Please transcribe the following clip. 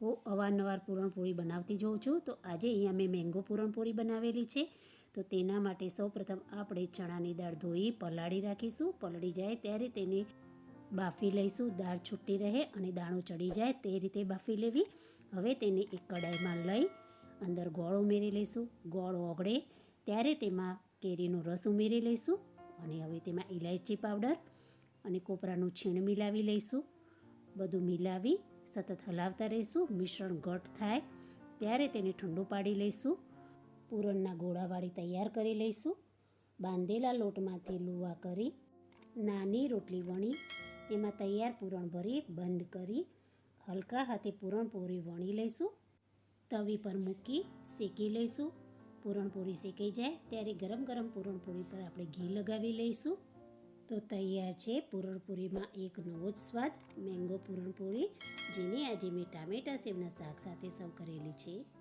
હું અવારનવાર પૂરણપોળી બનાવતી જોઉં છું. તો આજે અહીંયા મેં મેંગો પૂરણપોળી બનાવેલી છે. તો તેના માટે સૌપ્રથમ આપણે ચણાની દાળ ધોઈ, પલાળી રાખીશું. પલળી જાય ત્યારે તેને બાફી લઈશું. દાળ છૂટી રહે અને દાણો ચડી જાય તે રીતે બાફી લેવી. હવે તેને એક કડાઈમાં લઈ અંદર ગોળ ઉમેરી લઈશું. ગોળ ઓગળે ત્યારે તેમાં કેરીનો રસ ઉમેરી લઈશું અને હવે તેમાં ઇલાયચી પાવડર અને કોપરાનું છીણ મિલાવી લઈશું. બધું મિલાવી સતત હલાવતા રહીશું, મિશ્રણ ઘટ થાય ત્યારે તેને ઠંડુ પાડી લઈશું. પૂરણના ગોળાવાળી તૈયાર કરી લઈશું. બાંધેલા લોટમાંથી લુવા કરી, નાની રોટલી વણી તેમાં તૈયાર પૂરણ ભરી, બંધ કરી, હલકા હાથે પૂરણપોળી વણી લઈશું. તવી પર મૂકી શેકી લઈશું. પૂરણપોળી શેકાઈ જાય ત્યારે ગરમ ગરમ પૂરણપોળી પર આપણે ઘી લગાવી લઈશું. તો તૈયાર છે પૂરણપૂરીમાં એક નવો જ સ્વાદ, મેંગો પૂરણપોળી જેને આજે મેં ટામેટા સેવના શાક સાથે સર્વ કરેલી છે.